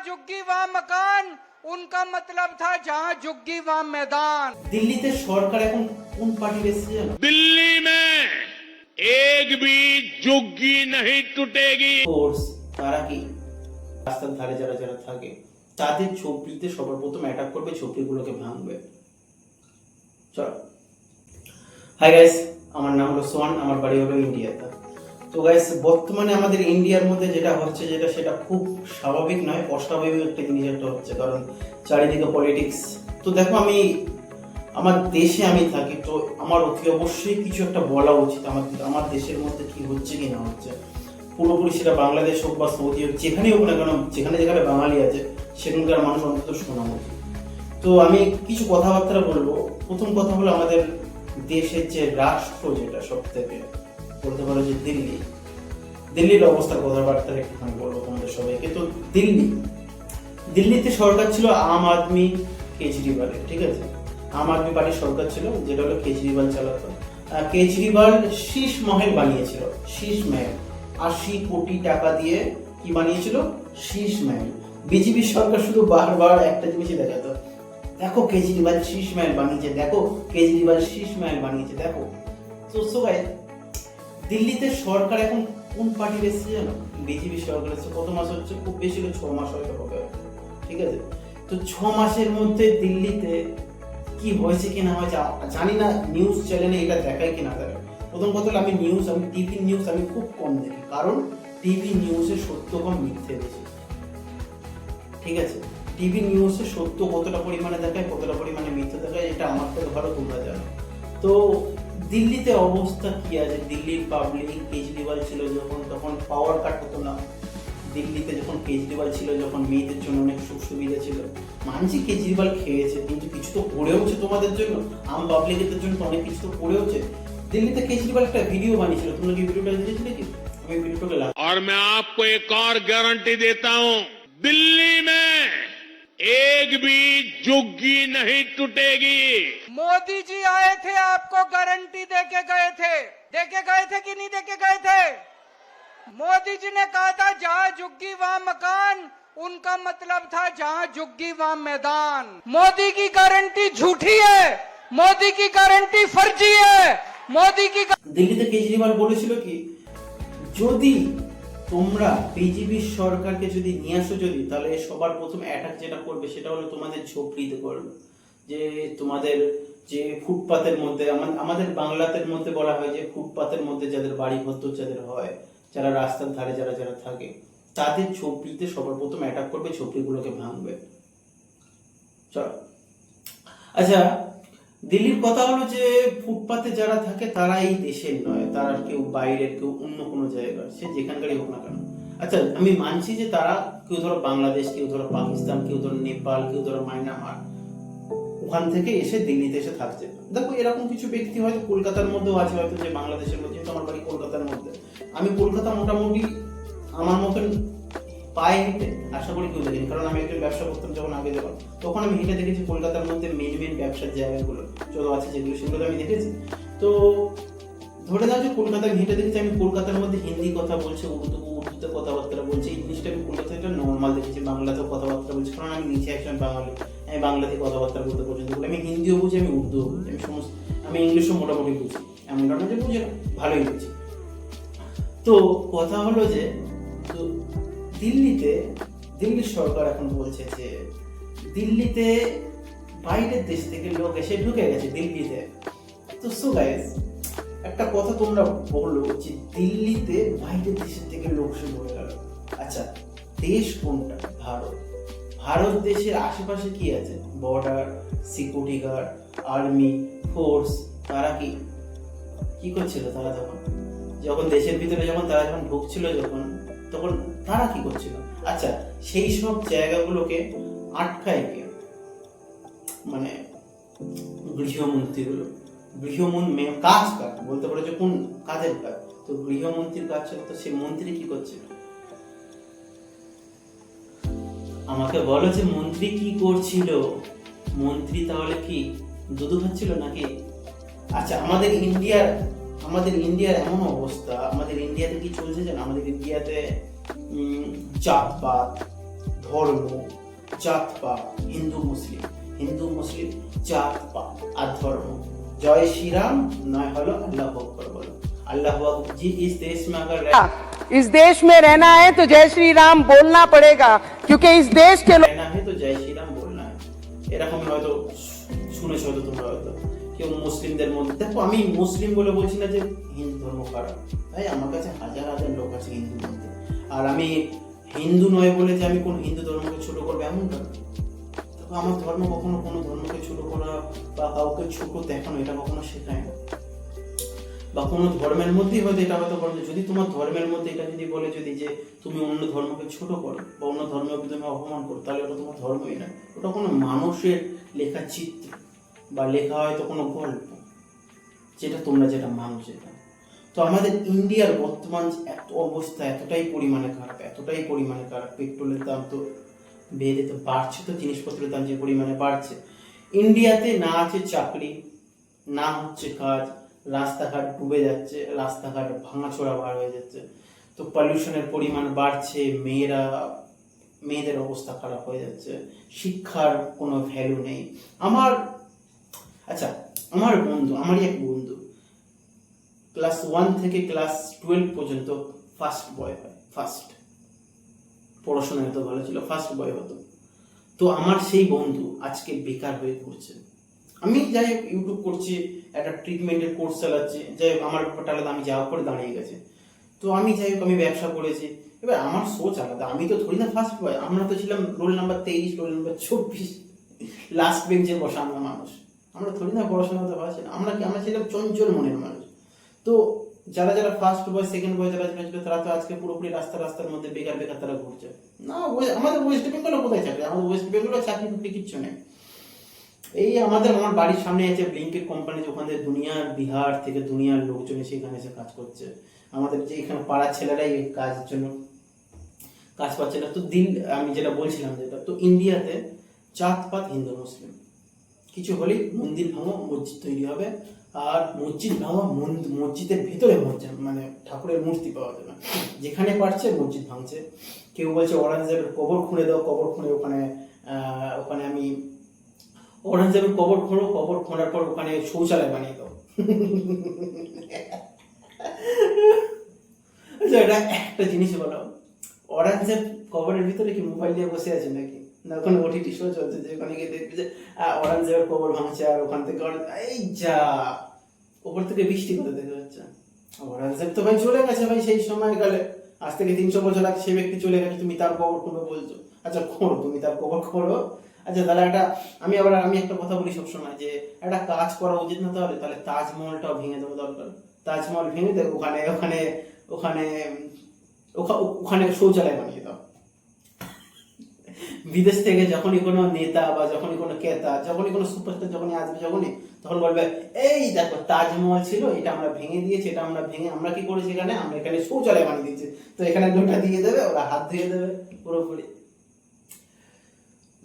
झुग्गी वहां मकान उनका मतलब था जहां झुग्गी वहां मैदान দিল্লিতে সরকার এখন কোন পার্টির এসেছে জানো दिल्ली में एक भी झुग्गी नहीं टूटेगी ফোর্স তারা কি রাস্তার ধারে যারা যারা থাকে তাদের ঝোপড়িতে সবার প্রথম অ্যাটাক করবে ঝোপড়িগুলোকে ভাঙবে চলো হাই গাইস আমার নাম হলো সোহান আমার বাড়ি হলো ইন্ডিয়াতে তো গাইস বর্তমানে আমাদের ইন্ডিয়ার মধ্যে যেটা হচ্ছে, যেটা সেটা খুব স্বাভাবিক নয়, অস্বাভাবিক একটা জিনিস একটা হচ্ছে, কারণ চারিদিকে পলিটিক্স তো দেখো আমি, আমার দেশে আমি থাকি, তো আমার অতি অবশ্যই কিছু একটা বলা উচিত। আমার আমার দেশের মধ্যে কি হচ্ছে কি না হচ্ছে, পুরোপুরি সেটা বাংলাদেশ হোক বা সৌদি হোক যেখানেই হোক না কেন, যেখানে যেখানে বাঙালি আছে, সেখানকার মানুষ অন্তত শোনা উচিত। তো আমি কিছু কথাবার্তা বলব। প্রথম কথা হলো আমাদের দেশের যে রাষ্ট্র, যেটা সব থেকে বলতে পারো যে দিল্লি। দিল্লির অবস্থার কথাবার্তা একটুখানি বলব তোমাদের সবাইকে। তো দিল্লি, দিল্লিতে সরকার ছিল আম আদমি কেজরিওয়ালের ঠিক আছে? আম আদমি পার্টির সরকার ছিল, যেটা হলো কেজরিওয়াল চালাতো। কেজরিওয়াল শীষ মহল বানিয়েছিল, শীষ মহল। আশি কোটি টাকা দিয়ে কি বানিয়েছিল? শীষ মহল। বিজেপি সরকার শুধু বারবার একটা জিনিসই দেখাতো। দেখো কেজরিওয়াল শীষ মহল বানিয়েছে, দেখো কেজরিওয়াল শীষ মহল বানিয়েছে, দেখো। তো সবাই দিল্লিতে সরকার এখন কোন পার্টির এসেছে জানো? বিজেপি সরকার এসেছে কত মাস হচ্ছে? খুব বেশি হলে ছ মাস হয়তো হবে। ঠিক আছে? তো ছ মাসের মধ্যে দিল্লিতে কি হয়েছে কি না হয়েছে জানি না নিউজ চ্যানেলে এটা দেখায় কি না দেখায়। প্রথম কথা আমি নিউজ আমি টিভি নিউজ আমি খুব কম দেখি। কারণ টিভি নিউজে সত্য কম মিথ্যে বেশি। ঠিক আছে? টিভি নিউজে সত্য কতটা পরিমাণে দেখায়, কতটা পরিমাণে মিথ্যে দেখায়, এটা আমার থেকে ভালো তোমরা জানো। তো দিল্লিতে অবস্থা কি আছে দিল্লির পাবলিক কেজরিওয়াল ছিল যখন তখন পাওয়ার কাট হতো না দিল্লিতে যখন কেজরিওয়াল ছিল যখন মেয়েদের জন্য অনেক সুখ সুবিধা ছিল মানছি কেজরিওয়াল খেয়েছে কিন্তু কিছু তো করেওছে তোমাদের জন্য আম পাবলিকের জন্য তো অনেক কিছু তো করেওছে দিল্লিতে কেজরিওয়াল একটা ভিডিও বানিয়েছিল তোমরা কি ভিডিওটা দেখেছিলে কি আমি ভিডিওটাকে লাগ और मैं आपको एक और गारंटी देता हूं दिल्ली में एक भी झुग्गी नहीं टूटेगी मोदी जी आए थे आपको गारंटी देके गए थे देके गए थे कि नहीं देके गए थे मोदी जी ने कहा था जहां झुग्गी वहां मकान उनका मतलब था जहां झुग्गी वहां मैदान मोदी की गारंटी झूठी है मोदी की गारंटी फर्जी है मोदी की দিল্লিতে কেজরিওয়াল বলেছিল কি যদি তোমরা বিজেপি সরকারকে যদি নিয়ে আসো যদি তাহলে সবার প্রথম অ্যাটাক যেটা করবে সেটা হলো তোমাদের ঝোপড়িতে করবে যে তোমাদের যে ফুটপাতের মধ্যে আমাদের বাংলাতের মধ্যে বলা হয় যে ফুটপাতের মধ্যে যাদের বাড়ি ভত্ত যাদের হয়, যারা রাস্তার ধারে যারা যারা থাকে, তাদের ঝোপড়িতে সবার প্রথম অ্যাটাক করবে, ঝোপড়িগুলোকে ভাঙবে। চলো। আচ্ছা দিল্লির কথা হলো যে ফুটপাতে যারা থাকে, তারা এই দেশের নয়, তারা কেউ বাইরের, কেউ অন্য কোনো জায়গার, সে যেখানকারই হোক না কেন। আচ্ছা আমি মানছি যে তারা, কেউ ধরো বাংলাদেশ, কেউ ধরো পাকিস্তান, কেউ ধরো নেপাল, কেউ ধরো মায়ানমার ওখান থেকে এসে দিল্লিতে এসে থাকছে। দেখো, এরকম কিছু ব্যক্তি হয়তো কলকাতার মধ্যেও আছে, হয়তো যে বাংলাদেশের মধ্যে যেহেতু আমার বাড়ি কলকাতার মধ্যে। আমি কলকাতা মোটামুটি আমার মতন পায়ে হেঁটে আশা করি কেউ দেখিনি, কারণ আমি একজন ব্যবসা করতাম যখন আগে যখন, তখন আমি হেঁটে দেখেছি কলকাতার মধ্যে মেন মেন ব্যবসার জায়গাগুলো যত আছে যেগুলো, সেগুলো আমি দেখেছি। তো ধরে নাও যে কলকাতায় হেঁটে দেখেছি, আমি কলকাতার মধ্যে হিন্দি কথা বলছে, উর্দু, উর্দুতে কথাবার্তা বলছে এই জিনিসটা আমি কলকাতায় একটা নর্মাল দেখেছি, বাংলাতেও কথাবার্তা বলছি, কারণ আমি নিচে একজন বাঙালি। আমি বাংলাতে কথাবার্তা বলতে পর্যন্ত বলি আমি হিন্দিও বুঝি, আমি উর্দুও বুঝি, আমি সমস্ত আমি ইংলিশও মোটামুটি বুঝি। এমন না যে বুঝি ভালোই বুঝি। তো কথা হলো যে, তো দিল্লিতে দিল্লির সরকার এখন বলছে যে, দিল্লিতে বাইরের দেশ থেকে লোক এসে ঢুকে গেছে দিল্লিতে। তো সো গাইস একটা কথা তোমরা বলো যে দিল্লিতে বাইরের দেশের থেকে লোক শুরু হয়ে গেল। আচ্ছা দেশ কোনটা? ভারত। ভারত দেশের আশেপাশে কি আছে? Border security guard army force তারা কি? কি করছিল তারা তখন? যখন দেশের ভিতরে যখন তারা যখন ঢুকছিল যখন, তখন তারা কি করছিল? আচ্ছা সেই সব জায়গাগুলোকে আটকায় কে? মানে গৃহমন্ত্রীগুলো। গৃহমন্ত্রী কাজ কাজ বলতে পারো যে কোন কাজের কাজ? তো গৃহমন্ত্রীর কাজ তো সেই মন্ত্রী কি করছিল আমাকে বলো যে মন্ত্রী কি করছিল? মন্ত্রী তাহলে কি দুধু খাচ্ছিল নাকি? আচ্ছা আমাদের ইন্ডিয়ার আমাদের ইন্ডিয়ার এমন অবস্থা, আমাদের ইন্ডিয়াতে কি চলছে জানো? আমাদের ইন্ডিয়াতে জাতপাত ধর্ম জাতপাত হিন্দু, মুসলিম। হিন্দু, মুসলিম জাতপাত আর ধর্ম। জয় শ্রীরাম, নয় হলো আল্লাহ বলো। আল্লাহ আকবর जी इस देश में अगर रह- इस देश में रहना है तो जय श्री राम बोलना पड़ेगा क्योंकि इस देश के लोग रहना है तो जय শ্রীরাম বলনা है এরকম হয়তো শুনেছো হয়তো তোমরা হয়তো কেউ মুসলিমদের মধ্যে দেখো আমি মুসলিম বলে বলছি না যে হিন্দু ধর্ম খারাপ তাই আমার কাছে হাজার হাজার লোক আছে হিন্দুর মধ্যে আর আমি হিন্দু নয় বলে যে আমি কোন হিন্দু ধর্মকে ছোট করবো এমনটা না। দেখো আমার ধর্ম কখনো কোনো ধর্মকে ছোট করা বা কাউকে ছোট দেখানো এটা কখনো শেখায় না বা কোনো ধর্মের মধ্যেই হয়তো এটা হয়তো বলে যদি তোমার ধর্মের মধ্যে এটা যদি বলে যদি যে, তুমি অন্য ধর্মকে ছোট করো বা অন্য ধর্মকে তুমি অপমান করো, তাহলে ওটা তোমার ধর্মই না। ওটা কোনো মানুষের লেখা চিত্র বা লেখা হয়তো কোনো গল্প, যেটা তোমরা যেটা মানো যেটা তো আমাদের ইন্ডিয়ার বর্তমান এত অবস্থা এতটাই পরিমাণে খারাপ, এতটাই পরিমাণে খারাপ, পেট্রোলের দাম তো বেড়ে তো বাড়ছে, তো জিনিসপত্রের দাম যে পরিমাণে বাড়ছে। ইন্ডিয়াতে না আছে চাকরি, না হচ্ছে কাজ রাস্তাঘাট ডুবে যাচ্ছে, রাস্তাঘাট ভাঙাচোরা বার হয়ে যাচ্ছে। তো পলিউশনের পরিমাণ বাড়ছে, মেয়েরা, মেয়েদের অবস্থা খারাপ হয়ে যাচ্ছে, শিক্ষার কোনো ভ্যালু নেই। আমার আচ্ছা আমার বন্ধু, আমারই এক বন্ধু ক্লাস ওয়ান থেকে ক্লাস টুয়েলভ পর্যন্ত ফার্স্ট বয় হয় ফার্স্ট পড়াশোনা এত ভালো ছিল ফার্স্ট বয় হতো। তো আমার সেই বন্ধু আজকে বেকার হয়ে ঘুরছে আমি যাই হোক ইউটিউব করছি, একটা ট্রিটমেন্টের কোর্স চালাচ্ছি, যাই হোক আমার ব্যাপারটা আলাদা আমি যাওয়া করে দাঁড়িয়ে গেছে। তো আমি যাই হোক আমি ব্যবসা করেছি। এবার আমার সোচ আলাদা, আমি তো ধরি না ফার্স্ট বয় আমরা তো ছিলাম রোল নাম্বার তেইশ রোল নাম্বার চব্বিশ লাস্ট বেঞ্চে বসা আমরা মানুষ। আমরা ধরি না পড়াশোনা করতে পারছি না, আমরা কি, আমরা ছিলাম চঞ্চল মনের মানুষ। তো যারা যারা ফার্স্ট বয় সেকেন্ড বয় যারা যারা ছিল, তারা তো আজকে পুরোপুরি রাস্তা, রাস্তার মধ্যে বেকার বেকার তারা ঘুরছে। না আমাদের ওয়েস্ট বেঙ্গলে কোথায় চাকরি? আমাদের ওয়েস্ট বেঙ্গলে চাকরি বাকরি কিচ্ছু নেই। এই আমাদের, আমার বাড়ির সামনে আছে ব্লিঙ্কেট কোম্পানি ওখান থেকে দুনিয়ার বিহার থেকে দুনিয়ার লোকজন এসে এখানে এসে কাজ করছে। আমাদের যে এখানে পাড়ার ছেলেরাই এই কাজের জন্য কাজ পাচ্ছে না। তো দিন, আমি যেটা বলছিলাম যেটা, তো ইন্ডিয়াতে জাতপাত হিন্দু, মুসলিম। কিছু হলেই মন্দির ভাঙো, মসজিদ তৈরি হবে। আর মসজিদ ভাঙো মসজিদের ভিতরে মসজিদ মানে ঠাকুরের মূর্তি পাওয়া যাবে যেখানে পারছে মসজিদ ভাঙছে। কেউ বলছে অরেঞ্জের কবর খুঁড়ে দাও, কবর খুঁড়ে ওখানে ওখানে আমি অরেঞ্জের কবর খোঁড়ো, কবর খোঁড়ার পর ওখানে শৌচালয় বানিয়ে দাও। আচ্ছা এটা একটা জিনিস বলো। অরেঞ্জের কবরের ভিতরে কি মোবাইল নিয়ে বসে আছে নাকি? না, ওখানে ওটিটি শো চলছে, যে ওখানে গিয়ে দেখবে যে অরেঞ্জের কবর ভাঙছে আর ওখান থেকে এই যা, ওপর থেকে বৃষ্টি করে দেখা যাচ্ছে। অরেঞ্জের তো ভাই চলে গেছে ভাই, সেই সময় গেলে। আজ থেকে তিনশো বছর আগে সে ব্যক্তি চলে গেছে, তুমি তার কবর খুঁড়ো বলছো। আচ্ছা খোঁড়ো, তুমি তার কবর খোঁড়ো। আচ্ছা তাহলে একটা, আমি আবার, আমি একটা কথা বলি সবসময় যে একটা কাজ করা উচিত না তাহলে তাহলে তাজমহলটাও ভেঙে দেবো দরকার। তাজমহল ভেঙে দেবো ওখানে ওখানে ওখানে, ওখা- ওখানে শৌচালয় বানিয়ে দাও। বিদেশ থেকে যখনই কোনো নেতা বা যখনই কোনো ক্রেতা, যখনই কোনো সুপারস্টার যখনই আসবে যখনই, তখন বলবে, এই দেখো, তাজমহল ছিল, এটা আমরা ভেঙে দিয়েছি, এটা আমরা ভেঙে, আমরা কি করেছি এখানে? আমরা এখানে শৌচালয় বানিয়ে দিয়েছি। তো এখানে দুটা দিয়ে দেবে, ওরা হাত ধুয়ে দেবে, পুরোপুরি।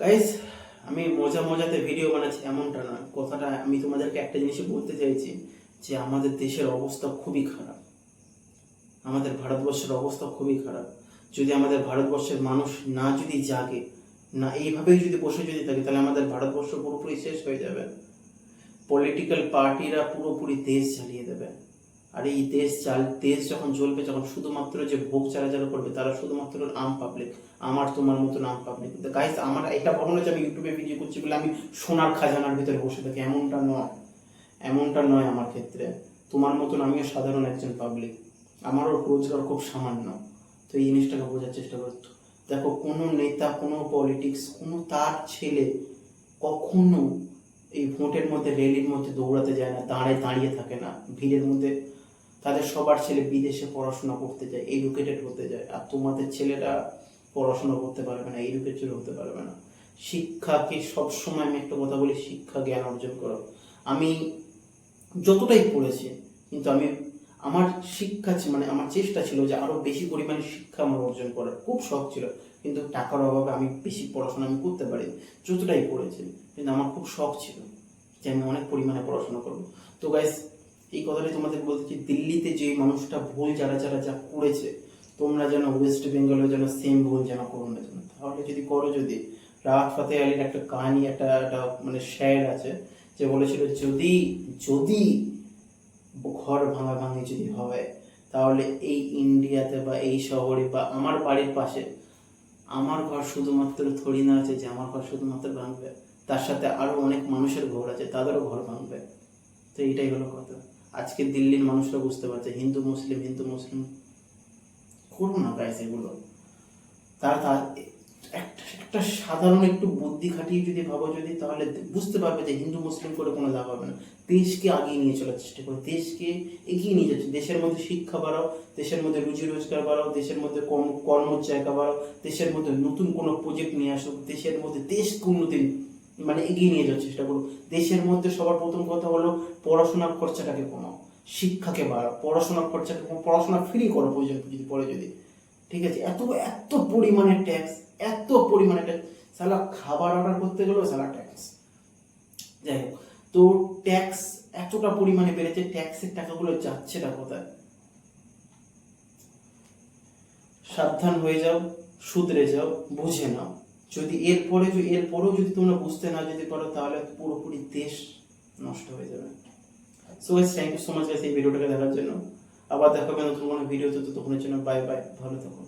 গাইস আমি মজা মজাতে ভিডিও বানাচ্ছি, এমনটা না। কথাটা, আমি তোমাদেরকে একটা জিনিসই বলতে চাইছি যে আমাদের দেশের অবস্থা খুবই খারাপ। আমাদের ভারতবর্ষের অবস্থা খুবই খারাপ। যদি আমাদের ভারতবর্ষের মানুষ না যদি জাগে, না এইভাবেই যদি বসে যদি থাকে, তাহলে আমাদের ভারতবর্ষ পুরোপুরি শেষ হয়ে যাবে। পলিটিক্যাল পার্টিরা পুরোপুরি দেশ চালিয়ে আর এই দেশ চাল দেশ যখন চলবে যখন শুধুমাত্র যে ভোগ চালা চালা করবে, তারা শুধুমাত্র আম পাবলিক, আমার তোমার মতন আম পাবলিক। গাইস আমার এটা কখনো যে আমি ইউটিউবে ভিডিও করছি বলে আমি সোনার খাজানার ভিতরে বসে থাকি। এমনটা নয়। এমনটা নয় আমার ক্ষেত্রে। তোমার মতন আমিও সাধারণ একজন পাবলিক আমারও রোজগার খুব সামান্য। তো এই জিনিসটাকে বোঝার চেষ্টা করতো দেখো, কোনো নেতা, কোনো পলিটিক্স কোনো তার ছেলে কখনো এই ভোটের মধ্যে র্যালির মধ্যে দৌড়াতে যায় না, দাঁড়ায়, দাঁড়িয়ে থাকে না। ভিড়ের মধ্যে তাদের সবার ছেলে বিদেশে পড়াশোনা করতে যায় এডুকেটেড হতে যায়, আর তোমাদের ছেলেরা পড়াশোনা করতে পারবে না এডুকেটেড হতে পারবে না। শিক্ষাকে সবসময় আমি একটা কথা বলি, শিক্ষা জ্ঞান অর্জন করো। আমি যতটাই পড়েছি, কিন্তু আমি, আমার শিক্ষা মানে আমার চেষ্টা ছিল যে আরও বেশি পরিমাণে শিক্ষা আমার অর্জন করার। খুব শখ ছিল, কিন্তু টাকার অভাবে আমি বেশি পড়াশোনা আমি করতে পারি যতটাই পড়েছি। কিন্তু আমার খুব শখ ছিল যে আমি অনেক পরিমাণে পড়াশোনা করব। তো গাইস এই কথাটাই তোমাদের চাই, দিল্লিতে যে মানুষটা ভুল যারা যারা যা করেছে, তোমরা যেন ওয়েস্ট বেঙ্গলে যেন সেম ভুল যেন করো না যেন। তাহলে যদি করো যদি রাহাত ফাতে আলীর একটা কাহিনী, একটা একটা মানে শের আছে, যে বলেছিল যদি যদি ঘর ভাঙা ভাঙি যদি হয়, তাহলে এই ইন্ডিয়াতে বা এই শহরে বা আমার বাড়ির পাশে আমার ঘর শুধুমাত্র থরি না আছে যে আমার ঘর শুধুমাত্র ভাঙবে। তার সাথে আরও অনেক মানুষের ঘর আছে, তাদেরও ঘর ভাঙবে। তো এইটাই হলো কথা। আজকে দিল্লির মানুষরা বুঝতে পারছে, হিন্দু, মুসলিম হিন্দু, মুসলিম। করুন না গাইস এগুলো। তারা তার একটা একটা সাধারণ একটু বুদ্ধি খাটিয়ে যদি ভাবো যদি, তাহলে বুঝতে পারবে যে হিন্দু, মুসলিম করে কোনো লাভ হবে না। দেশকে আগিয়ে নিয়ে চলার চেষ্টা করো। দেশকে এগিয়ে নিয়ে যাচ্ছে। দেশের মধ্যে শিক্ষা বাড়াও, দেশের মধ্যে রুজি রোজগার বাড়াও, দেশের মধ্যে কর্ম জায়গা বাড়াও, দেশের মধ্যে নতুন কোনো প্রজেক্ট নিয়ে আসো দেশের মধ্যে দেশকে উন্নতি মানে এগিয়ে নিয়ে যাওয়ার চেষ্টা করো দেশের মধ্যে সবার প্রথম কথা হলো, পড়াশোনার খরচাটাকে কমাও, শিক্ষাকে বাড়াও খরচাকে কমাও, পড়াশোনা ফ্রি করো প্রয়োজন যদি, পরে যদি। ঠিক আছে? এত এত পরিমাণে ট্যাক্স এত পরিমাণে ট্যাক্স সালা খাবার অর্ডার করতে গেলেও সালা ট্যাক্স যাই হোক, তো ট্যাক্স এতটা পরিমাণে বেড়েছে ট্যাক্সের টাকাগুলো যাচ্ছে না কোথায়? সাবধান হয়ে যাও, শুধরে যাও, বুঝে নাও। যদি এরপরে এরপরেও যদি তোমরা বুঝতে না যদি পারো, তাহলে পুরোপুরি দেশ নষ্ট হয়ে যাবে। So guys thank you so much guys এই ভিডিওটাকে দেখার জন্য। আবার দেখা হবে নতুন কোনো ভিডিওতে তো তখনের জন্য বাই বাই ভালো থাকো।